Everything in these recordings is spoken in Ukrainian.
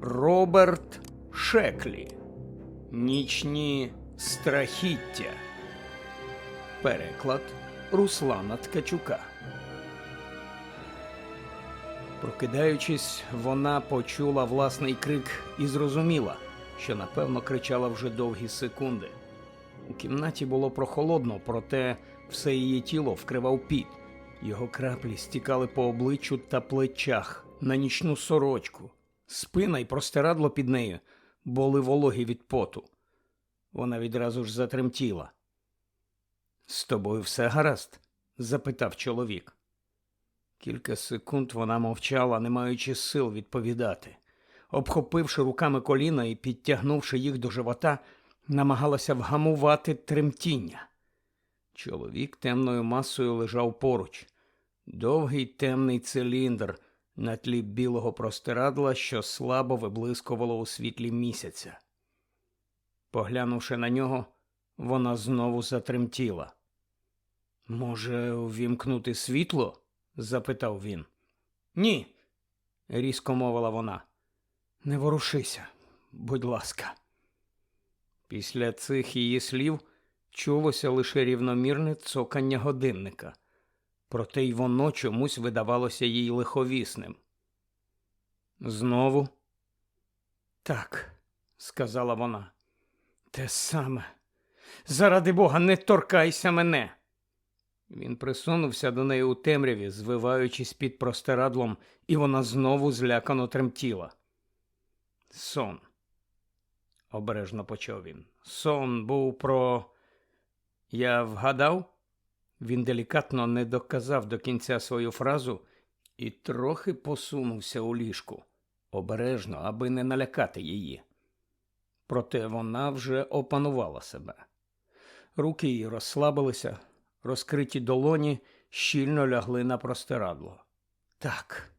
Роберт Шеклі. Нічні страхіття. Переклад Руслана Ткачука. Прокидаючись, вона почула власний крик і зрозуміла, що напевно кричала вже довгі секунди. У кімнаті було прохолодно, проте все її тіло вкривав піт. Його краплі стікали по обличчю та плечах на нічну сорочку. Спина й простирадло під нею були вологі від поту. Вона відразу ж затремтіла. З тобою все гаразд? запитав чоловік. Кілька секунд вона мовчала, не маючи сил відповідати. Обхопивши руками коліна і підтягнувши їх до живота, намагалася вгамувати тремтіння. Чоловік темною масою лежав поруч. Довгий темний циліндр на тлі білого простирадла, що слабо виблискувало у світлі місяця. Поглянувши на нього, вона знову затремтіла. Може, увімкнути світло? запитав він. Ні, різко мовила вона. Не ворушися, будь ласка. Після цих її слів чулося лише рівномірне цокання годинника, проте й воно чомусь видавалося їй лиховісним. Знову? Так, сказала вона. Те саме. Заради бога, не торкайся мене. Він присунувся до неї у темряві, звиваючись під простирадлом, і вона знову злякано тремтіла. Сон, обережно почав він. Сон був про. Я вгадав? Він делікатно не доказав до кінця свою фразу і трохи посунувся у ліжку, обережно, аби не налякати її. Проте вона вже опанувала себе. Руки її розслабилися, розкриті долоні щільно лягли на простирадло. Так,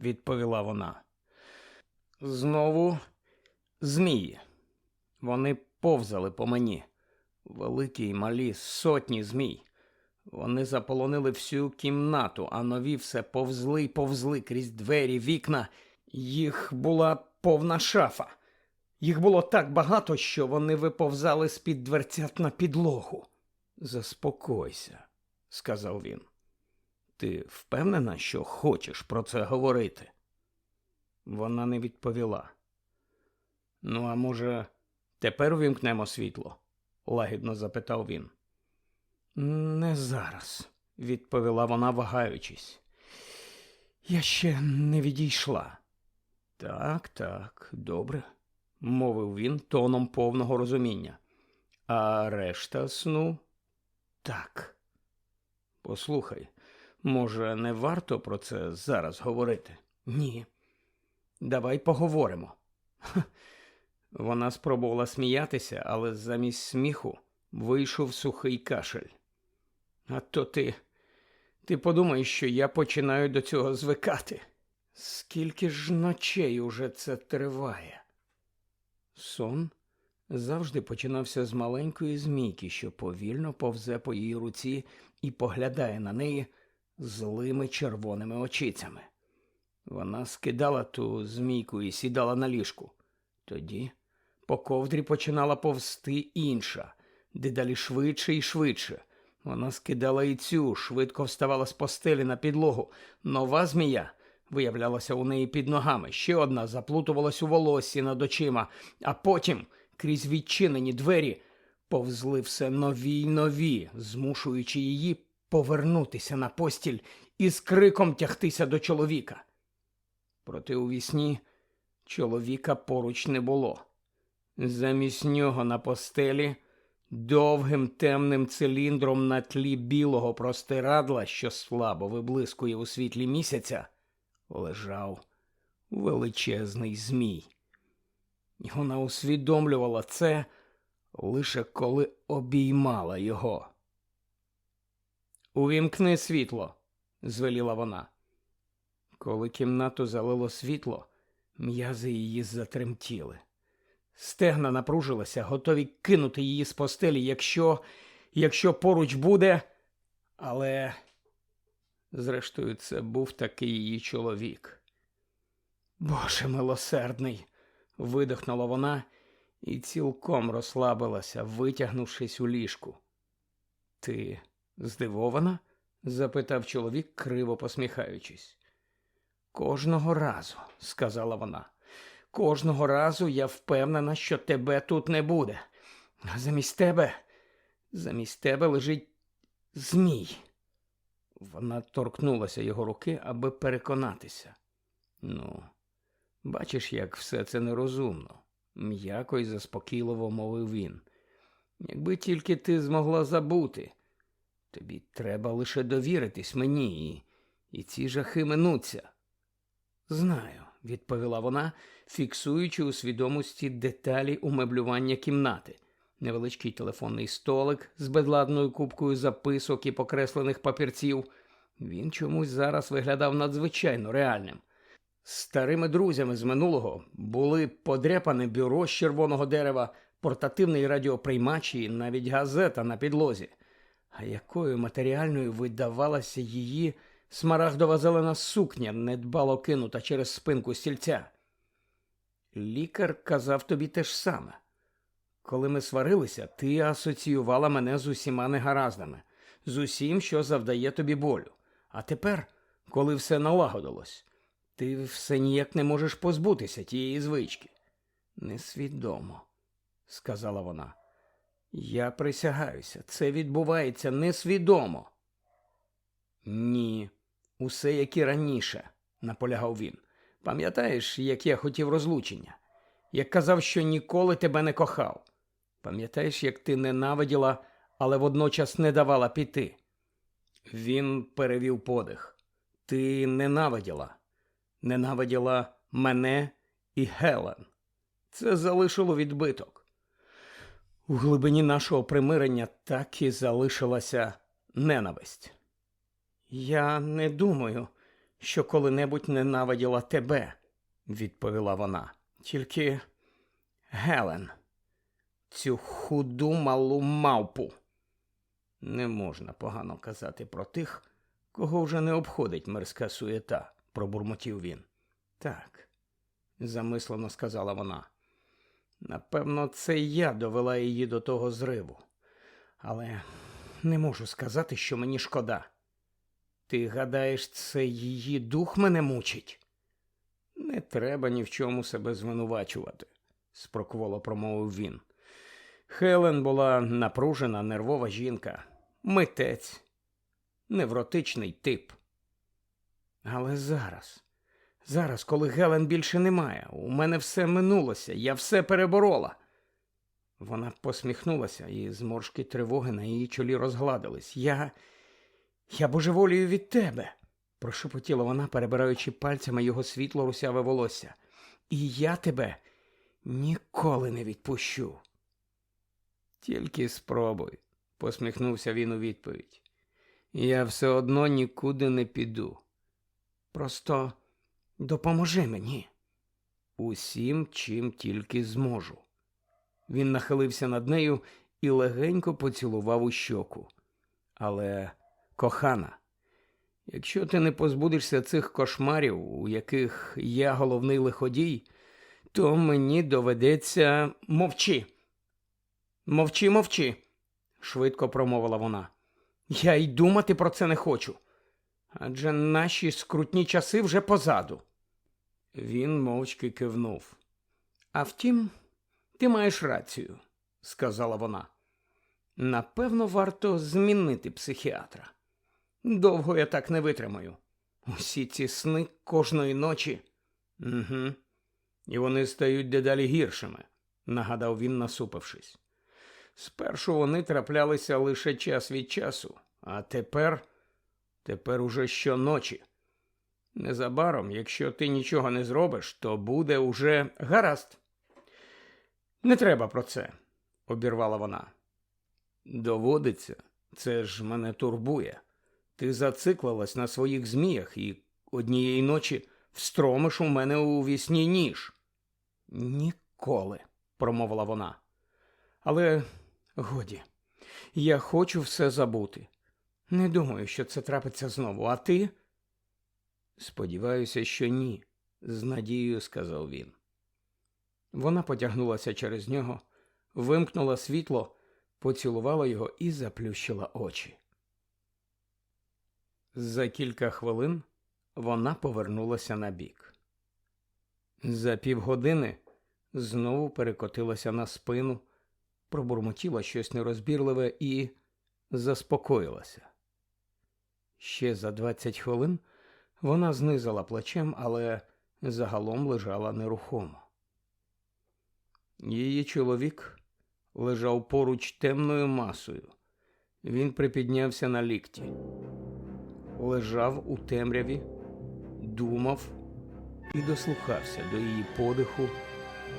відповіла вона. Знову змії. Вони повзали по мені. Великі й малі сотні змій. Вони заполонили всю кімнату, а нові все повзли й повзли крізь двері, вікна. Їх була повна шафа. Їх було так багато, що вони виповзали з-під дверцят на підлогу. Заспокойся, сказав він. Ти впевнена, що хочеш про це говорити? Вона не відповіла. Ну, а може, тепер увімкнемо світло? лагідно запитав він. Не зараз, відповіла вона, вагаючись. Я ще не відійшла. Так, так, добре, мовив він тоном повного розуміння. А решта сну так. Послухай, може, не варто про це зараз говорити? Ні. Давай поговоримо. Вона спробувала сміятися, але замість сміху вийшов сухий кашель. А то ти. Ти подумаєш, що я починаю до цього звикати. Скільки ж ночей уже це триває? Сон завжди починався з маленької змійки, що повільно повзе по її руці і поглядає на неї злими червоними очицями. Вона скидала ту змійку і сідала на ліжку. Тоді по ковдрі починала повзти інша, дедалі швидше і швидше. Вона скидала і цю, швидко вставала з постелі на підлогу. Нова змія виявлялася у неї під ногами. Ще одна заплутувалась у волоссі над очима, а потім, крізь відчинені двері, повзли все нові й нові, змушуючи її повернутися на постіль і з криком тягтися до чоловіка. Проте у вісні чоловіка поруч не було. Замість нього на постелі довгим темним циліндром на тлі білого простирадла, що слабо виблискує у світлі місяця, лежав величезний змій. Вона усвідомлювала це лише коли обіймала його. Увімкни світло, звеліла вона. Коли кімнату залило світло, м'язи її затремтіли. Стегна напружилися, готові кинути її з постелі, якщо якщо поруч буде. Але, зрештою, це був такий її чоловік. Боже милосердний, видихнула вона і цілком розслабилася, витягнувшись у ліжку. Ти здивована? запитав чоловік, криво посміхаючись. Кожного разу, сказала вона, кожного разу я впевнена, що тебе тут не буде. А замість тебе, замість тебе лежить змій. Вона торкнулася його руки, аби переконатися. Ну, бачиш, як все це нерозумно, м'яко і заспокійливо мовив він. Якби тільки ти змогла забути, тобі треба лише довіритись мені, і, і ці жахи минуться. Знаю, відповіла вона, фіксуючи у свідомості деталі умеблювання кімнати. Невеличкий телефонний столик з безладною кубкою записок і покреслених папірців. Він чомусь зараз виглядав надзвичайно реальним. Старими друзями з минулого були подряпане бюро з червоного дерева, портативний радіоприймач і навіть газета на підлозі. А якою матеріальною видавалася її смарагдова зелена сукня, недбало кинута через спинку стільця? Лікар казав тобі те ж саме. Коли ми сварилися, ти асоціювала мене з усіма негараздами, з усім, що завдає тобі болю. А тепер, коли все налагодилось, ти все ніяк не можеш позбутися тієї звички. Несвідомо, сказала вона. Я присягаюся, це відбувається несвідомо. Ні, усе як і раніше, наполягав він. Пам'ятаєш, як я хотів розлучення? Як казав, що ніколи тебе не кохав. Пам'ятаєш, як ти ненавиділа, але водночас не давала піти? Він перевів подих. Ти ненавиділа. Ненавиділа мене і Гелен. Це залишило відбиток. У глибині нашого примирення так і залишилася ненависть. Я не думаю, що коли-небудь ненавиділа тебе, відповіла вона. Тільки Гелен, цю худу малу мавпу. Не можна погано казати про тих, кого вже не обходить мирська суєта, пробурмотів він. Так, замислено сказала вона. Напевно, це я довела її до того зриву, але не можу сказати, що мені шкода. Ти гадаєш, це її дух мене мучить? Не треба ні в чому себе звинувачувати, спрокволо промовив він. Хелен була напружена, нервова жінка, митець, невротичний тип. Але зараз, зараз, коли Гелен більше немає, у мене все минулося, я все переборола. Вона посміхнулася, і зморшки тривоги на її чолі розгладились. Я. Я божеволію від тебе, прошепотіла вона, перебираючи пальцями його світло русяве волосся. І я тебе ніколи не відпущу. Тільки спробуй, посміхнувся він у відповідь. Я все одно нікуди не піду. Просто допоможи мені. Усім, чим тільки зможу. Він нахилився над нею і легенько поцілував у щоку. Але, кохана, якщо ти не позбудешся цих кошмарів, у яких я головний лиходій, то мені доведеться мовчи. Мовчи, мовчи, швидко промовила вона. Я й думати про це не хочу. Адже наші скрутні часи вже позаду. Він мовчки кивнув. А втім, ти маєш рацію, сказала вона. Напевно, варто змінити психіатра. Довго я так не витримаю. Усі ці сни кожної ночі. Угу. І вони стають дедалі гіршими, нагадав він, насупившись. Спершу вони траплялися лише час від часу, а тепер, тепер уже щоночі. Незабаром, якщо ти нічого не зробиш, то буде уже гаразд. Не треба про це, обірвала вона. Доводиться, це ж мене турбує. Ти зациклилась на своїх зміях і однієї ночі встромиш у мене у вісні ніж. Ніколи, промовила вона. Але годі, я хочу все забути. Не думаю, що це трапиться знову, а ти? Сподіваюся, що ні, з надією сказав він. Вона потягнулася через нього, вимкнула світло, поцілувала його і заплющила очі. За кілька хвилин вона повернулася на бік. За півгодини знову перекотилася на спину, пробурмотіла щось нерозбірливе і заспокоїлася. Ще за 20 хвилин вона знизила плечем, але загалом лежала нерухомо. Її чоловік лежав поруч темною масою. Він припіднявся на лікті, лежав у темряві, думав і дослухався до її подиху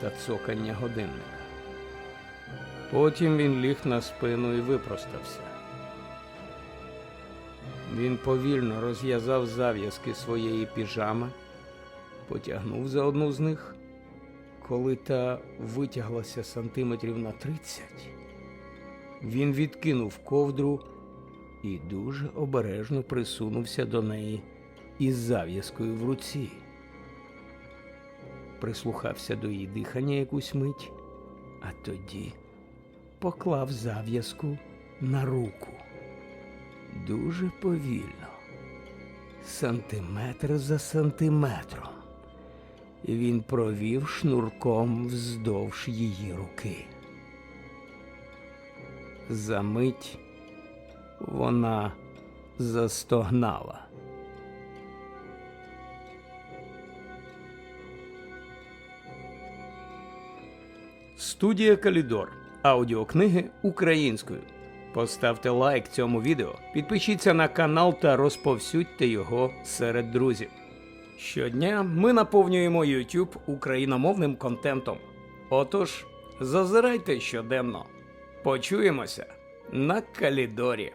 та цокання годинника. Потім він ліг на спину і випростався. Він повільно розв'язав зав'язки своєї піжами, потягнув за одну з них. Коли та витяглася сантиметрів на тридцять, він відкинув ковдру і дуже обережно присунувся до неї із зав'язкою в руці. Прислухався до її дихання якусь мить, а тоді поклав зав'язку на руку. Дуже повільно, сантиметр за сантиметром. Він провів шнурком вздовж її руки. За мить вона застогнала. Студія Калідор. Аудіокниги українською. Поставте лайк цьому відео, підпишіться на канал та розповсюдьте його серед друзів. Щодня ми наповнюємо YouTube україномовним контентом. Отож, зазирайте щоденно. Почуємося на Калідорі.